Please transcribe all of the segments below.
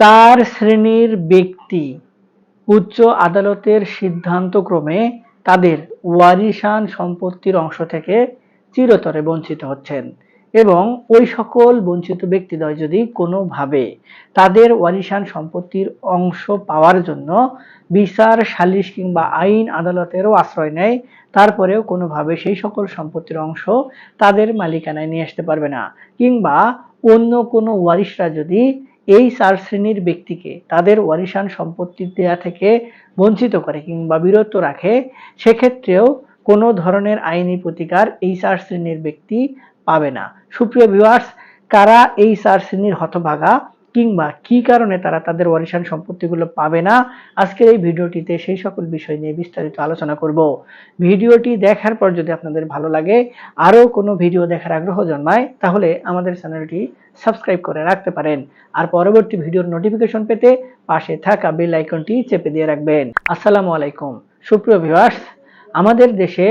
চার শ্রেণির ব্যক্তি উচ্চ আদালতের সিদ্ধান্তক্রমে তাদের ওয়ারিশান সম্পত্তির অংশ থেকে চিরতরে বঞ্চিত হচ্ছেন এবং ওই সকল বঞ্চিত ব্যক্তিদ্বয় যদি কোনোভাবে তাদের ওয়ারিশান সম্পত্তির অংশ পাওয়ার জন্য বিচার, সালিশ কিংবা আইন আদালতেরও আশ্রয় নেয়, তারপরেও কোনোভাবে সেই সকল সম্পত্তির অংশ তাদের মালিকানায় নিয়ে আসতে পারবে না কিংবা অন্য কোনো ওয়ারিশরা যদি এই চার শ্রেণির ব্যক্তিকে তাদের ওয়ারিশান সম্পত্তি দেয়া থেকে বঞ্চিত করে কিংবা বিরত রাখে, সেক্ষেত্রেও কোনো ধরনের আইনি প্রতিকার এই চার শ্রেণির ব্যক্তি পাবে না। সুপ্রিয় ভিউয়ার্স কারা এই চার শ্রেণির হতভাগা কিংবা কি কারণে তারা তাদের ওয়ারিশান সম্পত্তিগুলো পাবে না, আজকের এই ভিডিওটিতে সেই সকল বিষয় নিয়ে বিস্তারিত আলোচনা করব। ভিডিওটি দেখার পর যদি আপনাদের ভালো লাগে, আরও কোনো ভিডিও দেখার আগ্রহ জন্মায়, তাহলে আমাদের চ্যানেলটি সাবস্ক্রাইব করে রাখতে পারেন। আর পরবর্তী ভিডিওর নোটিফিকেশন পেতে পাশে থাকা বেল আইকনটি চেপে দিয়ে রাখবেন। আসসালামু আলাইকুম। সুপ্রিয় ভিউয়ার্স, আমাদের দেশে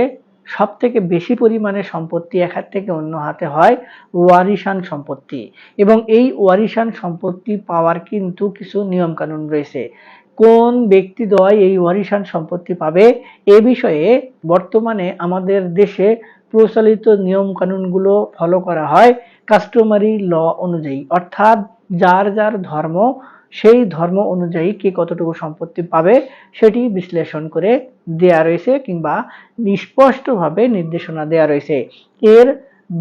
সব থেকে বেশি পরিমাণে সম্পত্তি এক হাত থেকে অন্য হাতে হয় ওয়ারিশান সম্পত্তি। এবং এই ওয়ারিশান সম্পত্তি পাওয়ার কিন্তু কিছু নিয়ম কানুন রয়েছে। কোন ব্যক্তিদ্বয় এই ওয়ারিশান সম্পত্তি পাবে? এ বিষয়ে বর্তমানে আমাদের দেশে প্রচলিত নিয়ম কানুনগুলো ফলো করা হয় কাস্টমারি ল অনুযায়ী। অর্থাৎ যার যার ধর্ম সেই ধর্ম অনুযায়ী কে কতটুকু সম্পত্তি পাবে সেটি বিশ্লেষণ করে দেয়া রয়েছে কিংবা নিস্পষ্টভাবে নির্দেশনা দেয়া রয়েছে। এর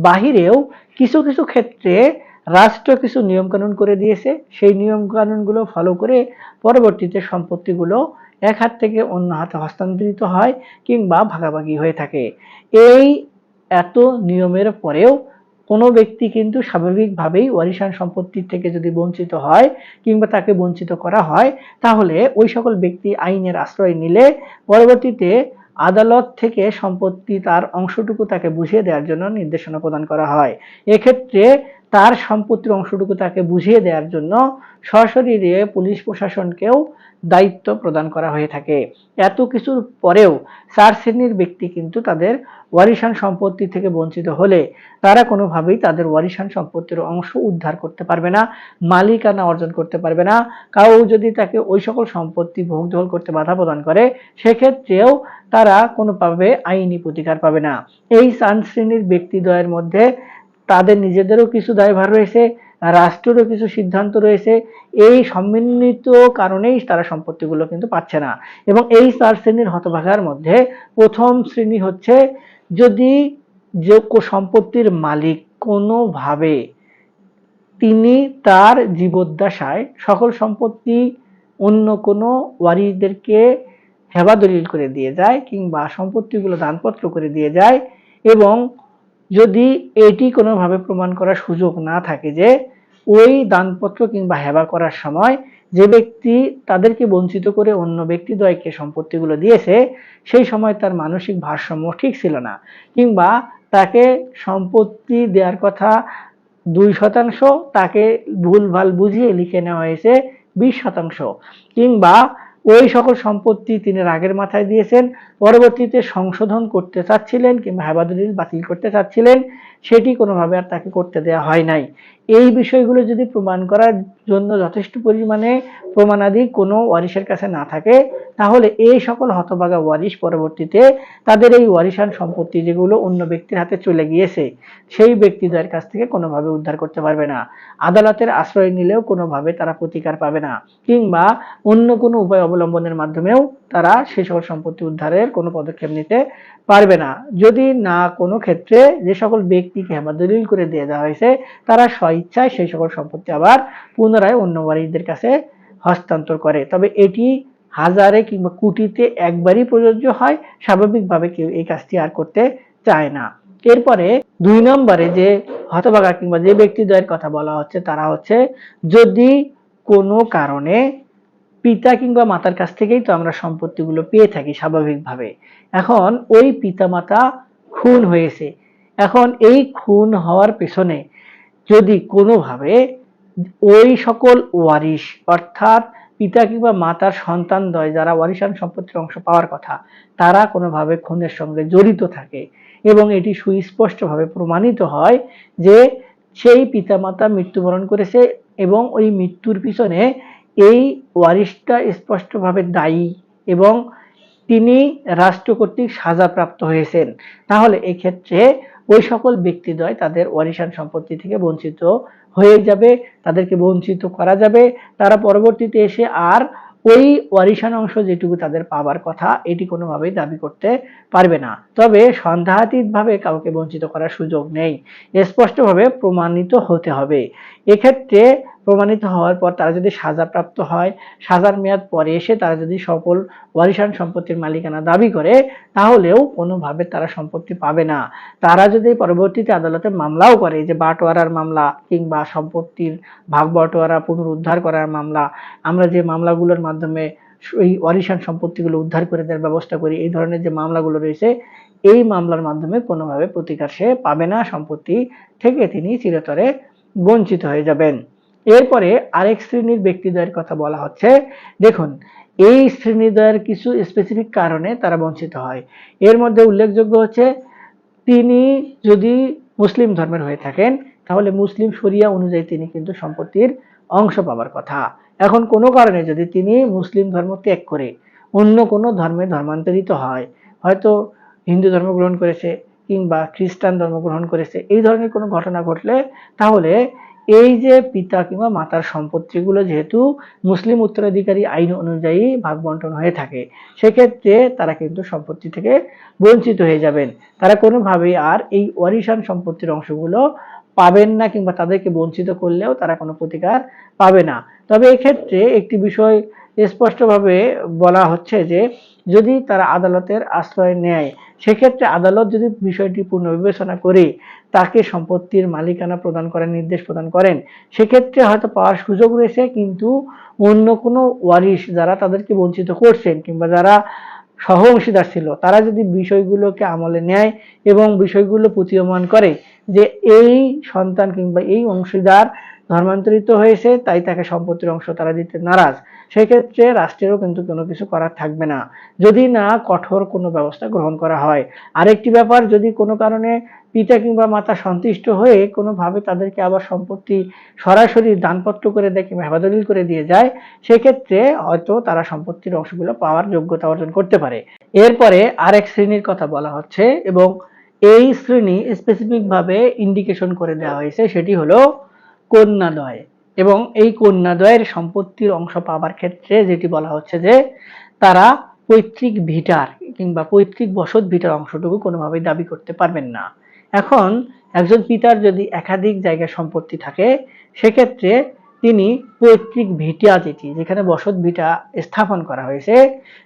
বাহিরেও কিছু কিছু ক্ষেত্রে রাষ্ট্র কিছু নিয়মকানুন করে দিয়েছে। সেই নিয়মকানুনগুলো ফলো করে পরবর্তীতে সম্পত্তিগুলো এক হাত থেকে অন্য হাতে হস্তান্তরিত হয় কিংবা ভাগাভাগি হয়ে থাকে। এই এত নিয়মের পরেও কোনো ব্যক্তি কিন্তু স্বাভাবিকভাবেই ওয়ারিশান সম্পত্তির থেকে যদি বঞ্চিত হয় কিংবা তাকে বঞ্চিত করা হয়, তাহলে ওই সকল ব্যক্তি আইনের আশ্রয় নিলে পরবর্তীতে আদালত থেকে সম্পত্তি তার অংশটুকু তাকে বুঝিয়ে দেওয়ার জন্য নির্দেশনা প্রদান করা হয়। এক্ষেত্রে তার সম্পত্তির অংশটুকু তাকে বুঝিয়ে দেওয়ার জন্য সশরীরে পুলিশ প্রশাসনকেও দায়িত্ব প্রদান করা হয়ে থাকে। এত কিছুর পরেও চার শ্রেণির ব্যক্তি কিন্তু তাদের ওয়ারিশান সম্পত্তি থেকে বঞ্চিত হলে তারা কোনোভাবেই তাদের ওয়ারিশান সম্পত্তির অংশ উদ্ধার করতে পারবে না, মালিকানা অর্জন করতে পারবে না। কাউ যদি তাকে ওই সকল সম্পত্তি ভোগদখল করতে বাধা প্রদান করে, সেক্ষেত্রেও তারা কোনোভাবে আইনি প্রতিকার পাবে না। এই চার শ্রেণির ব্যক্তিদ্বয়ের মধ্যে তাদের নিজেদেরও কিছু দায়ভার রয়েছে, রাষ্ট্রেরও কিছু সিদ্ধান্ত রয়েছে। এই সম্মিলিত কারণেই তারা সম্পত্তিগুলো কিন্তু পাচ্ছে না। এবং এই চার শ্রেণির হতভাগার মধ্যে প্রথম শ্রেণি হচ্ছে, যদি যোগ্য সম্পত্তির মালিক কোনোভাবে তিনি তার জীবদ্দশায় সকল সম্পত্তি অন্য কোনো ওয়ারিদেরকে হেবা দলিল করে দিয়ে যায় কিংবা সম্পত্তিগুলো দানপত্র করে দিয়ে যায় এবং যদি এটি কোনোভাবে প্রমাণ করার সুযোগ না থাকে যে ওই দানপত্র কিংবা হেবা করার সময় যে ব্যক্তি তাদেরকে বঞ্চিত করে অন্য ব্যক্তিদ্বয়কে সম্পত্তিগুলো দিয়েছে, সেই সময় তার মানসিক ভারসাম্য ঠিক ছিল না। কিংবা তাকে সম্পত্তি দেওয়ার কথা দুই শতাংশ, তাকে ভুলভাল বুঝিয়ে লিখে নেওয়া হয়েছে বিশ শতাংশ। কিংবা ওই সকল সম্পত্তি তিনি রাগের মাথায় দিয়েছেন, পরবর্তীতে সংশোধন করতে চাচ্ছিলেন কিংবা হেবাদুলিল বাতিল করতে চাচ্ছিলেন, সেটি কোনোভাবে আর তাকে করতে দেওয়া হয় নাই। এই বিষয়গুলো যদি প্রমাণ করার জন্য যথেষ্ট পরিমাণে প্রমাণাদি কোনো ওয়ারিশের কাছে না থাকে, তাহলে এই সকল হতভাগা ওয়ারিশ পরবর্তীতে তাদের এই ওয়ারিশান সম্পত্তি যেগুলো অন্য ব্যক্তির হাতে চলে গিয়েছে, সেই ব্যক্তিদের কাছ থেকে কোনোভাবে উদ্ধার করতে পারবে না। আদালতের আশ্রয় নিলেও কোনোভাবে তারা প্রতিকার পাবে না, কিংবা অন্য কোনো উপায় অবলম্বনের মাধ্যমেও তারা সে সকল সম্পত্তি উদ্ধারের কোনো পদক্ষেপ নিতে পারবে না। যদি না কোনো ক্ষেত্রে যে সকল ব্যক্তিকে হেমাদলিল করে দিয়ে দেওয়া হয়েছে, তারা স্বইচ্ছায় সেই সকল সম্পত্তি আবার পুনরায় অন্য ওয়ারিশদের কাছে হস্তান্তর করে। তবে এটি হাজারে কিংবা কোটিতে একবারই প্রযোজ্য হয়, স্বাভাবিকভাবে কেউ এই কাজটি আর করতে চায় না। এরপরে দুই নম্বরে যে হতভাগা কিংবা যে ব্যক্তিদ্বয়ের কথা বলা হচ্ছে, তারা হচ্ছে, যদি কোনো কারণে পিতা কিংবা মাতার কাছ থেকেই তো আমরা সম্পত্তিগুলো পেয়ে থাকি স্বাভাবিকভাবে, এখন ওই পিতা মাতা খুন হয়েছে। এখন এই খুন হওয়ার পেছনে যদি কোনোভাবে ওই সকল ওয়ারিশ, অর্থাৎ পিতা কিংবা মাতার সন্তান দয় যারা ওয়ারিশান সম্পত্তির অংশ পাওয়ার কথা, তারা কোনোভাবে খুনের সঙ্গে জড়িত থাকে এবং এটি সুস্পষ্টভাবে প্রমাণিত হয় যে সেই পিতামাতা মৃত্যুবরণ করেছে এবং ওই মৃত্যুর পিছনে এই ওয়ারিশটা স্পষ্টভাবে দায়ী এবং তিনি রাষ্ট্র কর্তৃক সাজাপ্রাপ্ত হয়েছেন। তাহলে এই ক্ষেত্রে ওই সকল ব্যক্তিদ্বয় তাদের ওয়ারিশান সম্পত্তি থেকে বঞ্চিত হয়ে যাবে, তাদেরকে বঞ্চিত করা যাবে। তারা পরবর্তীতে এসে আর ওই ওয়ারিশান অংশ যেটুকু তাদের পাবার কথা, এটি কোনোভাবেই দাবি করতে পারবে না। তবে সন্দেহাতীতভাবে কাউকে বঞ্চিত করার সুযোগ নেই। স্পষ্টভাবে প্রমাণিত হতে হবে। এক্ষেত্রে প্রমাণিত হওয়ার পর তারা যদি সাজাপ্রাপ্ত হয়, সাজার মেয়াদ পরে এসে তারা যদি সকল ওয়ারিশান সম্পত্তির মালিকানা দাবি করে, তাহলেও কোনোভাবে তারা সম্পত্তি পাবে না। তারা যদি পরবর্তীতে আদালতে মামলাও করে যে বাটোয়ারার মামলা কিংবা সম্পত্তির ভাগ বাটোয়ারা পুনরুদ্ধার করার মামলা, আমরা যে মামলাগুলোর মাধ্যমে এই ওয়ারিশান সম্পত্তিগুলো উদ্ধার করে দেওয়ার ব্যবস্থা করি, এই ধরনের যে মামলাগুলো রয়েছে, এই মামলার মাধ্যমে কোনোভাবে প্রতিকার সে পাবে না, সম্পত্তি থেকে তিনি চিরতরে বঞ্চিত হয়ে যাবেন। এরপরে আরেক শ্রেণির ব্যক্তিদ্বয়ের কথা বলা হচ্ছে। দেখুন, এই শ্রেণীদ্বয়ের কিছু স্পেসিফিক কারণে তারা বঞ্চিত হয়। এর মধ্যে উল্লেখযোগ্য হচ্ছে, তিনি যদি মুসলিম ধর্মের হয়ে থাকেন, তাহলে মুসলিম শরিয়া অনুযায়ী তিনি কিন্তু সম্পত্তির অংশ পাবার কথা। এখন কোনো কারণে যদি তিনি মুসলিম ধর্ম ত্যাগ করে অন্য কোনো ধর্মে ধর্মান্তরিত হয়, হয়তো হিন্দু ধর্ম গ্রহণ করেছে কিংবা খ্রিস্টান ধর্ম গ্রহণ করেছে, এই ধরনের কোনো ঘটনা ঘটলে তাহলে এই যে পিতা কিংবা মাতার সম্পত্তিগুলো যেহেতু মুসলিম উত্তরাধিকারী আইন অনুযায়ী ভাগ বন্টন হয়ে থাকে, সেক্ষেত্রে তারা কিন্তু সম্পত্তি থেকে বঞ্চিত হয়ে যাবেন। তারা কোনোভাবেই আর এই ওয়ারিশান সম্পত্তির অংশগুলো পাবেন না কিংবা তাদেরকে বঞ্চিত করলেও তারা কোনো প্রতিকার পাবে না। তবে এক্ষেত্রে একটি বিষয় স্পষ্টভাবে বলা হচ্ছে যে যদি তারা আদালতের আশ্রয় নেয়, সেক্ষেত্রে আদালত যদি বিষয়টি পুনর্বিবেচনা করে, তাকে সম্পত্তির মালিকানা প্রদান করার নির্দেশ প্রদান করেন, সেক্ষেত্রে হয়তো পাওয়ার সুযোগ রয়েছে, কিন্তু অন্য কোনো ওয়ারিশ যারা তাদেরকে বঞ্চিত করছেন কিংবা যারা সহ অংশীদার ছিল, তারা যদি বিষয়গুলোকে আমলে নেয় এবং বিষয়গুলো প্রতীয়মান করে যে এই সন্তান কিংবা এই অংশীদার ধর্মান্তরিত হয়েছে, তাই তাকে সম্পত্তির অংশ তারা দিতে নারাজ। সেক্ষেত্রে রাষ্ট্রেরও কিন্তু কোনো কিছু করার থাকবে না। যদি না কঠোর কোনো ব্যবস্থা গ্রহণ করা হয়। আরেকটি ব্যাপার, যদি কোনো কারণে পিতা কিংবা মাতা সন্তুষ্ট হয়ে কোনোভাবে তাদেরকে আবার সম্পত্তি সরাসরি দানপত্র করে দেয় কিংবা হেফাজলিল করে দিয়ে যায়, সেক্ষেত্রে হয়তো তারা সম্পত্তির অংশগুলো পাওয়ার যোগ্যতা অর্জন করতে পারে। এরপরে আরেক শ্রেণির কথা বলা হচ্ছে এবং এই শ্রেণি স্পেসিফিকভাবে ইন্ডিকেশন করে দেওয়া হয়েছে, সেটি হলো কন্যাদয়। এবং এই কন্যাদয়ের সম্পত্তির অংশ পাবার ক্ষেত্রে যেটি বলা হচ্ছে যে, তারা পৈতৃক ভিটার কিংবা পৈতৃক বসত ভিটার অংশটুকু কোনোভাবেই দাবি করতে পারবেন না। এখন একজন পিতার যদি একাধিক জায়গায় সম্পত্তি থাকে, সেক্ষেত্রে তিনি পৈতৃক ভিটা যেটি, যেখানে বসত ভিটা স্থাপন করা হয়েছে,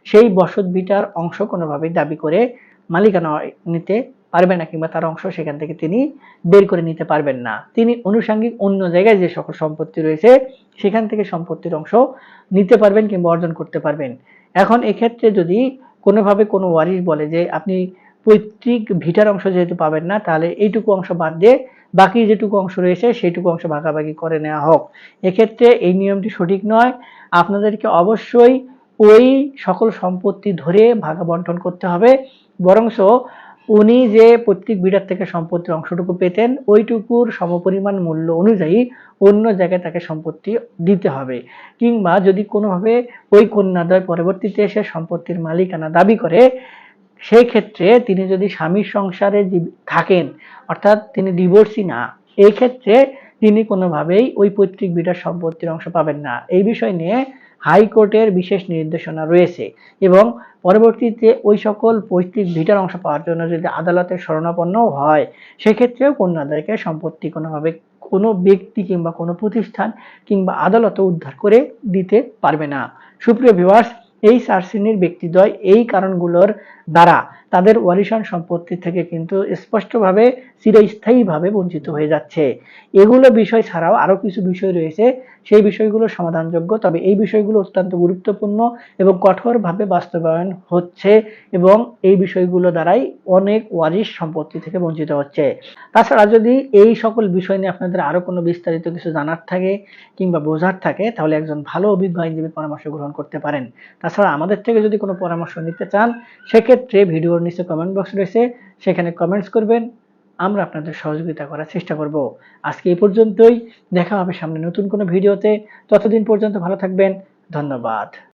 সেই বসত ভিটার অংশ কোনোভাবেই দাবি করে মালিকানা নিতে পারবে না কিংবা তার অংশ সেখান থেকে তিনি বের করে নিতে পারবেন না। তিনি অনুষাঙ্গিক অন্য জায়গায় যে সকল সম্পত্তি রয়েছে, সেখান থেকে সম্পত্তির অংশ নিতে পারবেন কিংবা অর্জন করতে পারবেন। এখন এক্ষেত্রে যদি কোনোভাবে কোনো ওয়ারিশ বলে যে আপনি পৈতৃক ভিটার অংশ যেহেতু পাবেন না, তাহলে এইটুকু অংশ বাদ দিয়ে বাকি যেটুকু অংশ রয়েছে সেইটুকু অংশ ভাগাভাগি করে নেওয়া হোক। এক্ষেত্রে এই নিয়মটি সঠিক নয়। আপনাদেরকে অবশ্যই ওই সকল সম্পত্তি ধরে ভাগা বন্টন করতে হবে। বরংস উনি যে প্রত্যেক বিড়ার থেকে সম্পত্তির অংশটুকু পেতেন, ওইটুকুর সমপরিমাণ মূল্য অনুযায়ী অন্য জায়গায় তাকে সম্পত্তি দিতে হবে। কিংবা যদি কোনোভাবে ওই কন্যাদয় পরবর্তীতে এসে সম্পত্তির মালিকানা দাবি করে সেই ক্ষেত্রে তিনি যদি স্বামীর সংসারে থাকেন, অর্থাৎ তিনি ডিভোর্সি না এই ক্ষেত্রে তিনি কোনোভাবেই ওই পৈতৃক বিটার সম্পত্তির অংশ পাবেন না। এই বিষয় নিয়ে হাইকোর্টের বিশেষ নির্দেশনা রয়েছে এবং পরবর্তীতে ওই সকল পৈতৃক ভিটার অংশ পাওয়ার জন্য যদি আদালতের শরণাপন্ন হয়, সেক্ষেত্রেও কন্যাদেরকে সম্পত্তি কোনোভাবে কোনো ব্যক্তি কিংবা কোনো প্রতিষ্ঠান কিংবা আদালত উদ্ধার করে দিতে পারবে না। সুপ্রিয় ভিউয়ার্স এই চার শ্রেণির ব্যক্তিদ্বয় এই কারণগুলোর দ্বারা তাদের ওয়ারিশান সম্পত্তি থেকে কিন্তু স্পষ্টভাবে, চিরস্থায়ীভাবে বঞ্চিত হয়ে যাচ্ছে। এগুলো বিষয় ছাড়াও আরও কিছু বিষয় রয়েছে। সেই বিষয়গুলো সমাধানযোগ্য, তবে এই বিষয়গুলো অত্যন্ত গুরুত্বপূর্ণ এবং কঠোরভাবে বাস্তবায়ন হচ্ছে এবং এই বিষয়গুলো দ্বারাই অনেক ওয়ারিশ সম্পত্তি থেকে বঞ্চিত হচ্ছে। তাছাড়া যদি এই সকল বিষয় নিয়ে আপনাদের আরও কোনো বিস্তারিত কিছু জানার থাকে কিংবা বোঝার থাকে, তাহলে একজন ভালো অভিজ্ঞ আইনজীবী পরামর্শ গ্রহণ করতে পারেন। তাছাড়া আমাদের থেকে যদি কোনো পরামর্শ নিতে চান সেক্ষেত্রে ভিডিওর নিচে কমেন্ট বক্স রয়েছে, সেখানে কমেন্টস করবেন। আমরা আপনাদের সহযোগিতা করার চেষ্টা করব। আজকে এই পর্যন্তই। দেখা হবে সামনে নতুন কোনো ভিডিওতে। ততদিন পর্যন্ত ভালো থাকবেন। ধন্যবাদ।